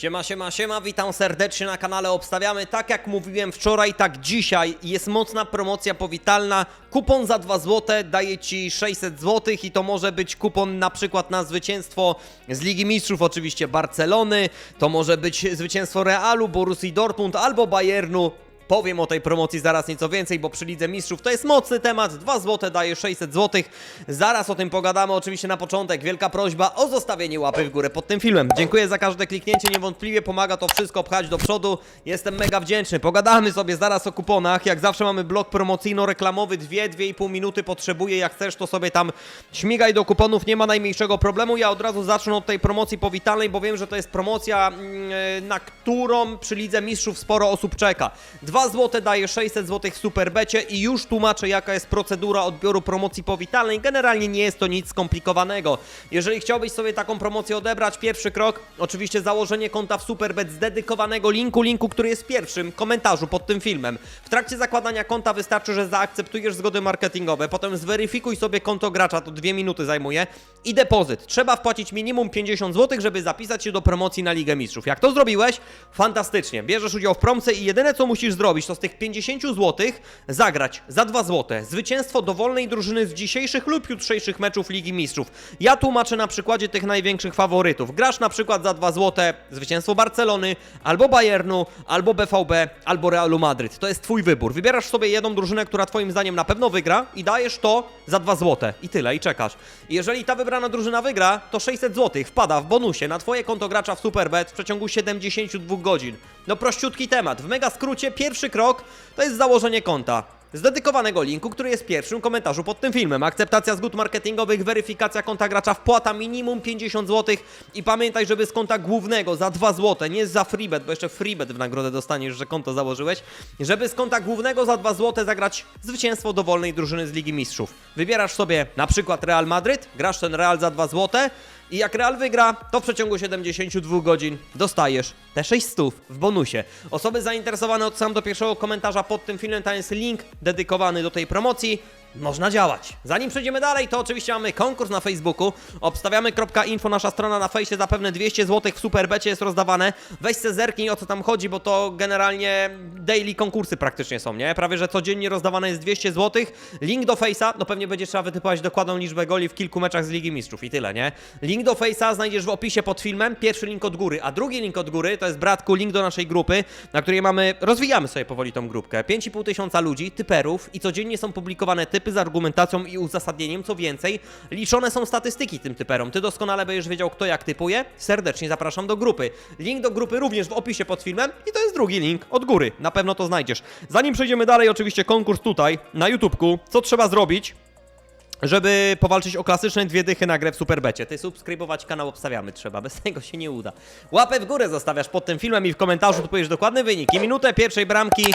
Siema, siema, siema, witam serdecznie na kanale Obstawiamy. Tak jak mówiłem wczoraj, tak dzisiaj jest mocna promocja powitalna. Kupon za 2 zł daje Ci 600 zł i to może być kupon na przykład na zwycięstwo z Ligi Mistrzów, oczywiście Barcelony, to może być zwycięstwo Realu, Borussii Dortmund albo Bayernu. Powiem o tej promocji zaraz nieco więcej, bo przy Lidze Mistrzów to jest mocny temat. 2 zł daje 600 zł. Zaraz o tym pogadamy. Oczywiście na początek wielka prośba o zostawienie łapy w górę pod tym filmem. Dziękuję za każde kliknięcie. Niewątpliwie pomaga to wszystko pchać do przodu. Jestem mega wdzięczny. Pogadamy sobie zaraz o kuponach. Jak zawsze mamy blok promocyjno-reklamowy. 2-2,5 minuty potrzebuję. Jak chcesz, to sobie tam śmigaj do kuponów. Nie ma najmniejszego problemu. Ja od razu zacznę od tej promocji powitalnej, bo wiem, że to jest promocja, mm, na którą przy Lidze Mistrzów sporo osób czeka. 2 zł daje 600 zł w Superbecie i już tłumaczę jaka jest procedura odbioru promocji powitalnej. Generalnie nie jest to nic skomplikowanego. Jeżeli chciałbyś sobie taką promocję odebrać, pierwszy krok, oczywiście założenie konta w Superbet z dedykowanego linku, linku, który jest w pierwszym komentarzu pod tym filmem. W trakcie zakładania konta wystarczy, że zaakceptujesz zgody marketingowe, potem zweryfikuj sobie konto gracza, to dwie minuty zajmuje i depozyt. Trzeba wpłacić minimum 50 zł, żeby zapisać się do promocji na Ligę Mistrzów. Jak to zrobiłeś? Fantastycznie. Bierzesz udział w promce i jedyne co musisz zrobić, to z tych 50 zł zagrać za 2 zł zwycięstwo dowolnej drużyny z dzisiejszych lub jutrzejszych meczów Ligi Mistrzów. Ja tłumaczę na przykładzie tych największych faworytów. Grasz na przykład za 2 zł zwycięstwo Barcelony, albo Bayernu, albo BVB, albo Realu Madryt. To jest twój wybór. Wybierasz sobie jedną drużynę, która twoim zdaniem na pewno wygra i dajesz to za 2 zł. I tyle, i czekasz. Jeżeli ta wybrana drużyna wygra, to 600 zł wpada w bonusie na twoje konto gracza w Superbet w przeciągu 72 godzin. No prościutki temat. W mega skrócie pierwszy krok to jest założenie konta. Z dedykowanego linku, który jest w pierwszym komentarzu pod tym filmem. Akceptacja zgód marketingowych, weryfikacja konta gracza, wpłata minimum 50 zł i pamiętaj, żeby z konta głównego za 2 zł, nie za freebet, bo jeszcze freebet w nagrodę dostaniesz, że konto założyłeś, żeby z konta głównego za 2 zł zagrać zwycięstwo dowolnej drużyny z Ligi Mistrzów. Wybierasz sobie na przykład Real Madryt, grasz ten Real za 2 zł i jak Real wygra, to w przeciągu 72 godzin dostajesz te 600 w bonusie. Osoby zainteresowane odsyłam do pierwszego komentarza pod tym filmem, tam jest link dedykowany do tej promocji. Można działać. Zanim przejdziemy dalej, to oczywiście mamy konkurs na Facebooku. Obstawiamy.info, nasza strona na fejsie, zapewne 200 zł w Superbecie jest rozdawane. Weź se zerknij o co tam chodzi, bo to generalnie daily konkursy praktycznie są, nie? Prawie, że codziennie rozdawane jest 200 zł. Link do fejsa, no pewnie będzie trzeba wytypować dokładną liczbę goli w kilku meczach z Ligi Mistrzów i tyle, nie? Link do fejsa znajdziesz w opisie pod filmem, pierwszy link od góry, a drugi link od góry to jest bratku link do naszej grupy, na której mamy, rozwijamy sobie powoli tą grupkę. 5,5 tysiąca ludzi, typerów i codziennie są publikowane typy z argumentacją i uzasadnieniem, co więcej, liczone są statystyki tym typerom. Ty doskonale będziesz wiedział, kto jak typuje. Serdecznie zapraszam do grupy. Link do grupy również w opisie pod filmem i to jest drugi link od góry. Na pewno to znajdziesz. Zanim przejdziemy dalej, oczywiście konkurs tutaj, na YouTubku. Co trzeba zrobić? Żeby powalczyć o klasyczne dwie dychy na grę w Superbecie. Ty subskrybować kanał obstawiamy trzeba, bez tego się nie uda. Łapę w górę zostawiasz pod tym filmem i w komentarzu tu powiesz dokładny wynik. I minutę pierwszej bramki e,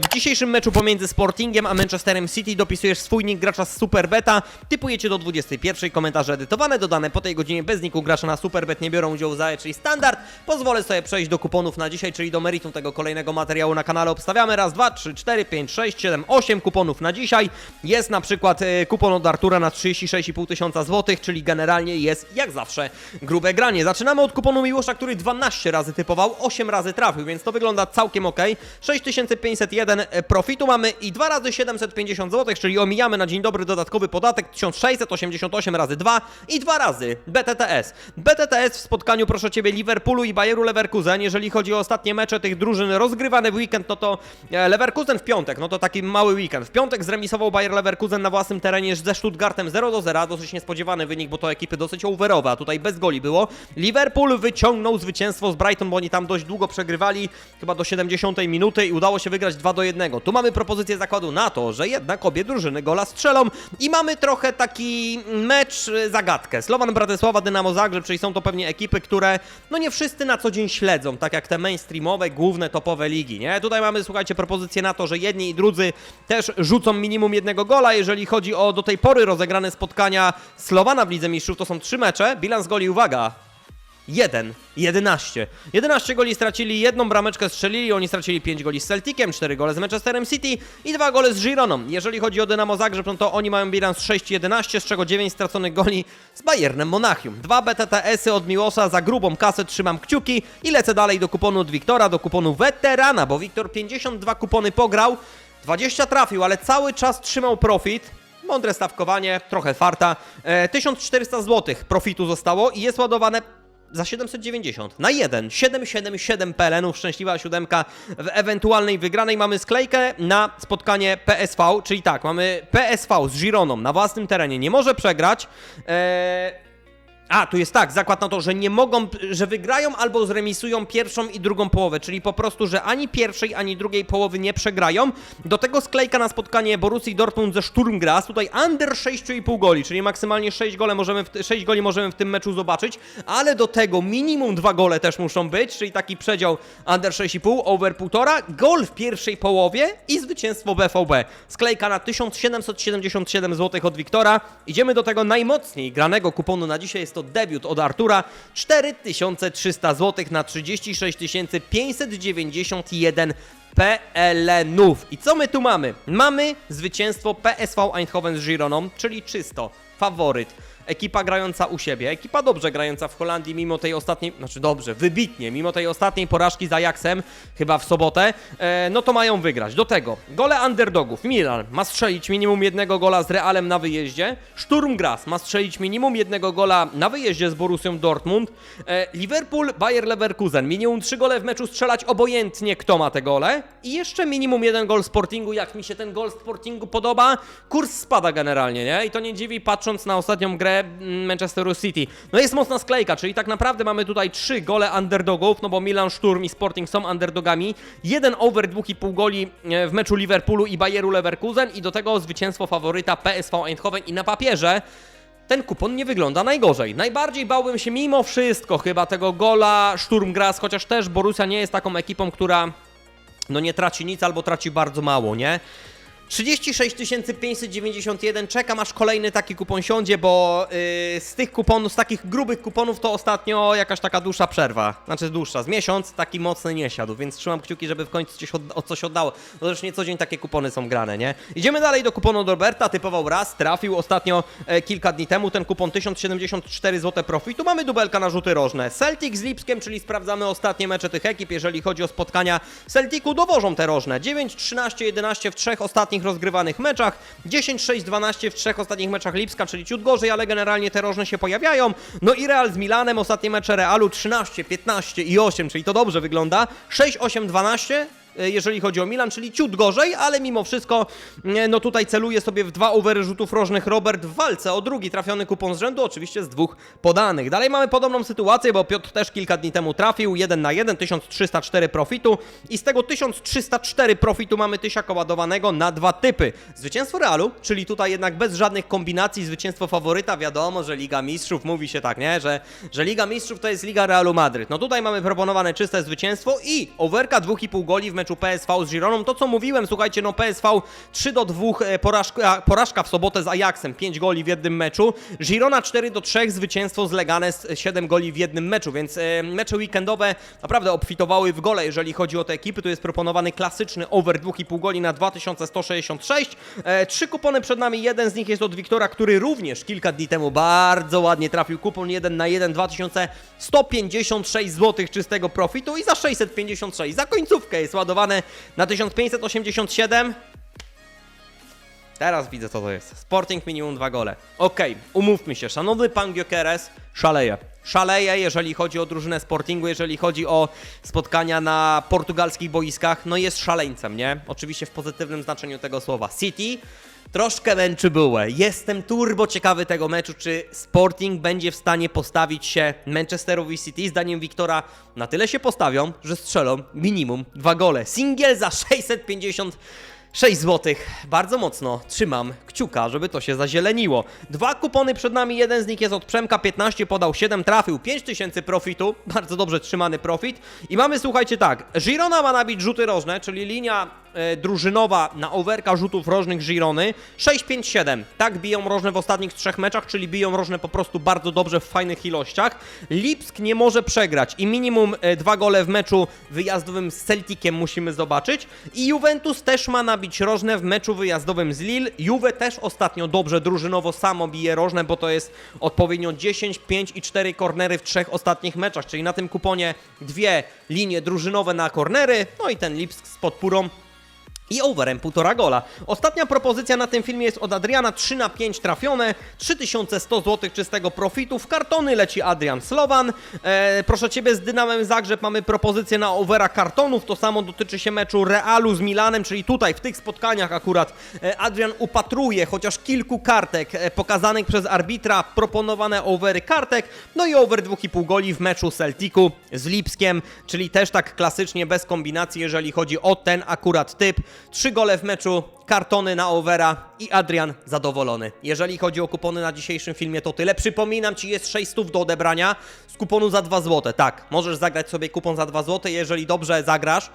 w dzisiejszym meczu pomiędzy Sportingiem a Manchesterem City dopisujesz swój nick gracza z Superbeta, typujecie do 21, komentarze edytowane, dodane po tej godzinie bez niku gracza na Superbet nie biorą udziału za, czyli standard. Pozwolę sobie przejść do kuponów na dzisiaj, czyli do meritum tego kolejnego materiału na kanale obstawiamy. Raz, dwa, trzy, cztery, pięć, sześć, siedem, osiem kuponów na dzisiaj. Jest na przykład e, kupon od Artura na 36,5 tysiąca złotych, czyli generalnie jest jak zawsze grube granie. Zaczynamy od kuponu Miłosza, który 12 razy typował, 8 razy trafił, więc to wygląda całkiem ok. 6501 profitu mamy i 2 razy 750 złotych, czyli omijamy na dzień dobry dodatkowy podatek 1688 razy 2 i 2 razy BTTS. BTTS w spotkaniu, proszę Ciebie, Liverpoolu i Bayeru Leverkusen. Jeżeli chodzi o ostatnie mecze tych drużyn rozgrywane w weekend, no to e, Leverkusen w piątek, no to taki mały weekend. W piątek zremisował Bayer Leverkusen na własnym terenie ze Stuttgartem 0 do 0, dosyć niespodziewany wynik, bo to ekipy dosyć overowe, a tutaj bez goli było. Liverpool wyciągnął zwycięstwo z Brighton, bo oni tam dość długo przegrywali, chyba do 70 minuty i udało się wygrać 2 do 1. Tu mamy propozycję zakładu na to, że jednak obie drużyny gola strzelą i mamy trochę taki mecz y, zagadkę. Slovan Bratysława, Dynamo Zagrzeb, czyli są to pewnie ekipy, które no nie wszyscy na co dzień śledzą, tak jak te mainstreamowe, główne, topowe ligi, nie? Tutaj mamy, słuchajcie, propozycję na to, że jedni i drudzy też rzucą minimum jednego gola, jeżeli chodzi o do tej pory rozegrane spotkania Slowana w Lidze Mistrzów, to są trzy mecze, bilans goli, uwaga, 1, 11. 11 goli stracili, jedną brameczkę strzelili, oni stracili 5 goli z Celticiem, 4 gole z Manchesterem City i 2 gole z Gironą. Jeżeli chodzi o Dynamo Zagrzeb, no to oni mają bilans 6-11, z czego 9 straconych goli z Bayernem Monachium. Dwa BTTS-y od Miłosza za grubą kasę trzymam kciuki i lecę dalej do kuponu od Wiktora, do kuponu weterana, bo Wiktor 52 kupony pograł, 20 trafił, ale cały czas trzymał profit. Mądre stawkowanie, trochę farta. E, 1400 zł profitu zostało i jest ładowane za 790 na 1. 777 pelenów, szczęśliwa siódemka w ewentualnej wygranej. Mamy sklejkę na spotkanie PSV, czyli tak, mamy PSV z Gironą na własnym terenie, nie może przegrać. Eee, a, tu jest tak, zakład na to, że nie mogą, że wygrają albo zremisują pierwszą i drugą połowę, czyli po prostu, że ani pierwszej, ani drugiej połowy nie przegrają. Do tego sklejka na spotkanie Borussii Dortmund ze Sturm Graz, tutaj under 6,5 goli, czyli maksymalnie 6, gole możemy w, 6 goli możemy w tym meczu zobaczyć, ale do tego minimum 2 gole też muszą być, czyli taki przedział under 6,5, over 1,5, gol w pierwszej połowie i zwycięstwo BVB. Sklejka na 1777 zł od Wiktora. Idziemy do tego najmocniej granego kuponu na dzisiaj, jest to debiut od Artura, 4300 zł na 36 591 PLN-ów. I co my tu mamy? Mamy zwycięstwo PSV Eindhoven z Gironą, czyli czysto faworyt. Ekipa grająca u siebie, ekipa dobrze grająca w Holandii, mimo tej ostatniej, znaczy dobrze, wybitnie, mimo tej ostatniej porażki z Ajaxem, chyba w sobotę, e, no to mają wygrać. Do tego, gole underdogów. Milan ma strzelić minimum jednego gola z Realem na wyjeździe. Sturm Graz ma strzelić minimum jednego gola na wyjeździe z Borussią Dortmund. E, Liverpool, Bayer Leverkusen, minimum trzy gole w meczu strzelać obojętnie kto ma te gole. I jeszcze minimum jeden gol Sportingu, jak mi się ten gol Sportingu podoba. Kurs spada generalnie, nie? I to nie dziwi patrząc na ostatnią grę mm, Manchesteru City. No jest mocna sklejka, czyli tak naprawdę mamy tutaj trzy gole underdogów, no bo Milan, Sturm i Sporting są underdogami. Jeden over 2,5 goli e, w meczu Liverpoolu i Bayeru Leverkusen i do tego zwycięstwo faworyta PSV Eindhoven i na papierze ten kupon nie wygląda najgorzej. Najbardziej bałbym się mimo wszystko chyba tego gola Sturm Graz, chociaż też Borussia nie jest taką ekipą, która no nie traci nic albo traci bardzo mało, nie? 36 591, czekam aż kolejny taki kupon siądzie, bo yy, z tych kuponów, z takich grubych kuponów to ostatnio jakaś taka dłuższa przerwa, znaczy dłuższa, z miesiąc taki mocny nie siadł, więc trzymam kciuki, żeby w końcu coś, od, coś oddało, no też nie co dzień takie kupony są grane, nie? Idziemy dalej do kuponu od typował raz, trafił ostatnio e, kilka dni temu, ten kupon 1074 zł profitu, mamy dubelka na rzuty rożne, Celtic z Lipskiem, czyli sprawdzamy ostatnie mecze tych ekip, jeżeli chodzi o spotkania Celticu, dowożą te rożne, 9, 13, 11 w trzech ostatnich rozgrywanych meczach, 10, 6, 12 w trzech ostatnich meczach Lipska, czyli ciut gorzej, ale generalnie te rożne się pojawiają. No i Real z Milanem, ostatnie mecze Realu 13, 15 i 8, czyli to dobrze wygląda. 6, 8, 12 e, jeżeli chodzi o Milan, czyli ciut gorzej, ale mimo wszystko, e, no tutaj celuje sobie w dwa overy rzutów rożnych Robert w walce o drugi trafiony kupon z rzędu, oczywiście z dwóch podanych. Dalej mamy podobną sytuację, bo Piotr też kilka dni temu trafił, 1 na 1, 1304 profitu i z tego 1304 profitu mamy tysiaka ładowanego na dwa typy. Zwycięstwo Realu, czyli tutaj jednak bez żadnych kombinacji zwycięstwo faworyta, wiadomo, że Liga Mistrzów, mówi się tak, nie, że, że Liga Mistrzów to jest Liga Realu Madryt. No tutaj mamy proponowane czyste zwycięstwo i overka 2,5 goli w meczu PSV z Gironą. To co mówiłem, słuchajcie, no PSV 3 do 2 e, porażka, porażka w sobotę z Ajaxem, 5 goli w jednym meczu. Girona 4 do 3 zwycięstwo z Leganes 7 goli w jednym meczu, więc e, mecze weekendowe naprawdę obfitowały w gole, jeżeli chodzi o te ekipy. Tu jest proponowany klasyczny over 2,5 goli na 2166. E, trzy kupony przed nami, jeden z nich jest od Wiktora, który również kilka dni temu bardzo ładnie trafił kupon 1 na 1 2156 zł czystego profitu i za 656 za końcówkę jest na 1587. Teraz widzę co to jest. Sporting minimum dwa gole. Okej, umówmy się, szanowny pan Gyökeres szaleje. Szaleje, jeżeli chodzi o drużynę Sportingu, jeżeli chodzi o spotkania na portugalskich boiskach, no jest szaleńcem, nie? Oczywiście w pozytywnym znaczeniu tego słowa. City troszkę męczy bułę. Jestem turbo ciekawy tego meczu, czy Sporting będzie w stanie postawić się Manchesterowi City. Zdaniem Wiktora na tyle się postawią, że strzelą minimum dwa gole. Singiel za 650 6 zł. Bardzo mocno trzymam kciuka, żeby to się zazieleniło. Dwa kupony przed nami, jeden z nich jest od Przemka 15, podał 7, trafił 5000 profitu. Bardzo dobrze trzymany profit. I mamy, słuchajcie, tak. Girona ma nabić rzuty rożne, czyli linia e, drużynowa na overka rzutów rożnych Girony 6-5-7. Tak biją rożne w ostatnich trzech meczach, czyli biją rożne po prostu bardzo dobrze w fajnych ilościach. Lipsk nie może przegrać i minimum e, dwa gole w meczu wyjazdowym z Celticiem musimy zobaczyć. I Juventus też ma nabić rożne w meczu wyjazdowym z Lille. Juve też ostatnio dobrze drużynowo samo bije rożne, bo to jest odpowiednio 10, 5 i 4 kornery w trzech ostatnich meczach, czyli na tym kuponie dwie linie drużynowe na kornery, no i ten Lipsk z podpórą i overem 1,5 gola. Ostatnia propozycja na tym filmie jest od Adriana 3 na 5 trafione, 3100 zł czystego profitu. W kartony leci Adrian Slovan. E, proszę Ciebie z Dynamem Zagrzeb mamy propozycję na overa kartonów. To samo dotyczy się meczu Realu z Milanem, czyli tutaj w tych spotkaniach akurat e, Adrian upatruje chociaż kilku kartek e, pokazanych przez arbitra, proponowane overy kartek, no i over 2,5 goli w meczu Celticu z Lipskiem, czyli też tak klasycznie bez kombinacji, jeżeli chodzi o ten akurat typ. Trzy gole w meczu, kartony na overa i Adrian zadowolony. Jeżeli chodzi o kupony na dzisiejszym filmie, to tyle. Przypominam Ci, jest 6 stów do odebrania z kuponu za 2 zł. Tak, możesz zagrać sobie kupon za 2 zł, jeżeli dobrze zagrasz,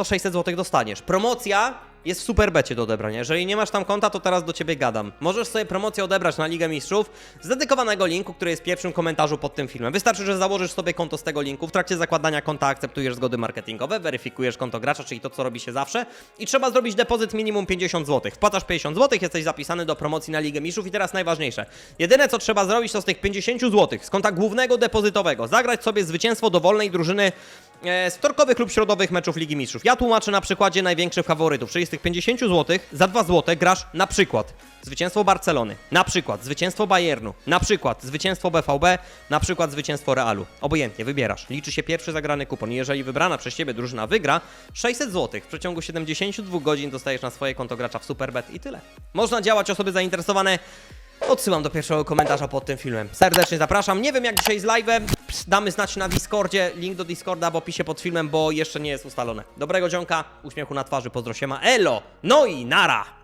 to 600 zł dostaniesz. Promocja jest w Superbecie do odebrania. Jeżeli nie masz tam konta, to teraz do Ciebie gadam. Możesz sobie promocję odebrać na Ligę Mistrzów z dedykowanego linku, który jest w pierwszym komentarzu pod tym filmem. Wystarczy, że założysz sobie konto z tego linku. W trakcie zakładania konta akceptujesz zgody marketingowe, weryfikujesz konto gracza, czyli to, co robi się zawsze. I trzeba zrobić depozyt minimum 50 zł. Wpłacasz 50 zł, jesteś zapisany do promocji na Ligę Mistrzów i teraz najważniejsze. Jedyne, co trzeba zrobić, to z tych 50 zł z konta głównego depozytowego zagrać sobie zwycięstwo dowolnej drużyny z torkowych lub środowych meczów Ligi Mistrzów. Ja tłumaczę na przykładzie największych faworytów, czyli z tych 50 zł za 2 zł grasz na przykład zwycięstwo Barcelony, na przykład zwycięstwo Bayernu, na przykład zwycięstwo BVB, na przykład zwycięstwo Realu. Obojętnie, wybierasz. Liczy się pierwszy zagrany kupon. Jeżeli wybrana przez Ciebie drużyna wygra, 600 zł w przeciągu 72 godzin dostajesz na swoje konto gracza w Superbet i tyle. Można działać osoby zainteresowane Odsyłam do pierwszego komentarza pod tym filmem. Serdecznie zapraszam. Nie wiem jak dzisiaj z live'em. Damy znać na Discordzie. Link do Discorda w opisie pod filmem, bo jeszcze nie jest ustalone. Dobrego dzionka, uśmiechu na twarzy, pozdro siema. Elo! No i nara!